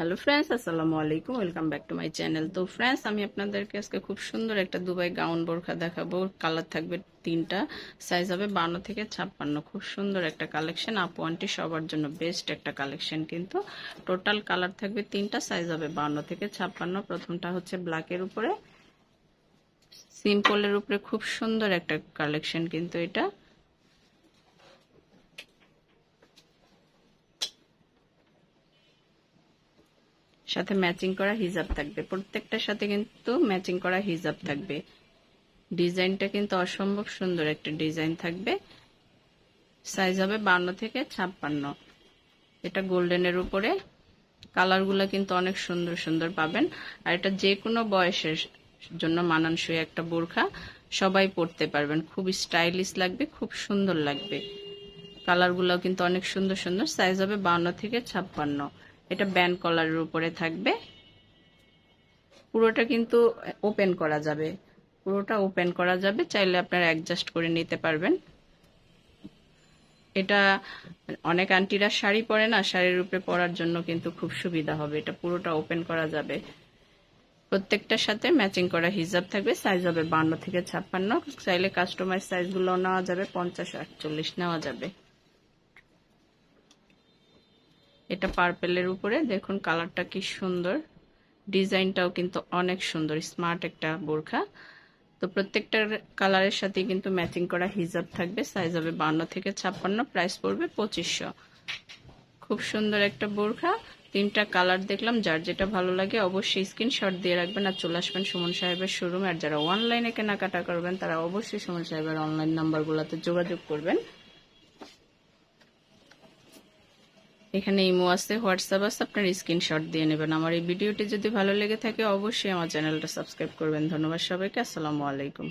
Hello friends আসসালামু আলাইকুম welcome back to my channel তো ফ্রেন্ডস আমি আপনাদেরকে আজকে খুব সুন্দর একটা দুবাই গাউন বোরখা দেখাবো। কালার থাকবে তিনটা সাইজ হবে বান্ন থেকে ছাপ্পান্ন। খুব সুন্দর একটা কালেকশন আপু আন্টি সবার জন্য বেস্ট একটা কালেকশন কিন্তু। টোটাল কালার থাকবে তিনটা সাইজ হবে বান্ন থেকে ছাপ্পান্ন। প্রথমটা হচ্ছে ব্ল্যাকের উপরে। সিম্পলের উপরে খুব সুন্দর একটা কালেকশন কিন্তু এটা। সাথে ম্যাচিং করা হিজাব থাকবে। প্রত্যেকটার সাথে কিন্তু ম্যাচিং করা হিজাব থাকবে। ডিজাইনটা কিন্তু অসম্ভব সুন্দর একটা ডিজাইন থাকবে। সাইজ হবে বান্ন থেকে ছাপ্পান্ন। এটা গোল্ডেনের উপরে। কালারগুলো কিন্তু অনেক সুন্দর সুন্দর পাবেন। আর এটা যে কোনো বয়সের জন্য মানানসই একটা বোরখা সবাই পরতে পারবেন। খুব স্টাইলিশ লাগবে, খুব সুন্দর লাগবে। কালারগুলো কিন্তু অনেক সুন্দর সুন্দর। সাইজ হবে বান্ন থেকে ছাপ্পান্ন। এটা ব্যান্ড কলারের উপরে থাকবে। পুরোটা কিন্তু ওপেন করা যাবে। পুরোটা ওপেন করা যাবে, চাইলে আপনারা অ্যাডজাস্ট করে নিতে পারবেন। এটা অনেক আন্টিরা শাড়ি পরে না, শাড়ির উপরে পরার জন্য কিন্তু খুব সুবিধা হবে। এটা পুরোটা ওপেন করা যাবে। প্রত্যেকটার সাথে ম্যাচিং করা হিজাব থাকবে, সাইজ হবে বান্ন থেকে ছাপ্পান্ন। চাইলে কাস্টমাইজ সাইজগুলো নেওয়া যাবে, পঞ্চাশ আটচল্লিশ নেওয়া যাবে। এটা পার্পেলের উপরে। দেখুন কালারটা কি সুন্দর। ডিজাইনটাও কিন্তু অনেক সুন্দর। স্মার্ট একটা বোরখা। তো প্রত্যেকটা কালারের সাথে কিন্তু ম্যাচিং করা হিজাব থাকবে। সাইজ হবে বান্ন থেকে ছাপ্পান্ন প্রাইস পড়বে পঁচিশশো। খুব সুন্দর একটা বোরখা। তিনটা কালার দেখলাম। যার যেটা ভালো লাগে অবশ্যই স্ক্রিনশট দিয়ে রাখবেন। আর চলে আসবেন সুমন সাহেবের শোরুম আর যারা অনলাইনে কেনাকাটা করবেন, তারা অবশ্যই সুমন সাহেবের অনলাইন নাম্বারগুলোতে যোগাযোগ করবেন। এখানে ইমো আছে, হোয়াটসঅ্যাপ আছে, আপনার স্ক্রিনশট দিয়ে নেবেন। আমার এই ভিডিওটি যদি ভালো লেগে থাকে, অবশ্যই আমার চ্যানেলটা সাবস্ক্রাইব করবেন। ধন্যবাদ সবাইকে, আসসালামু আলাইকুম।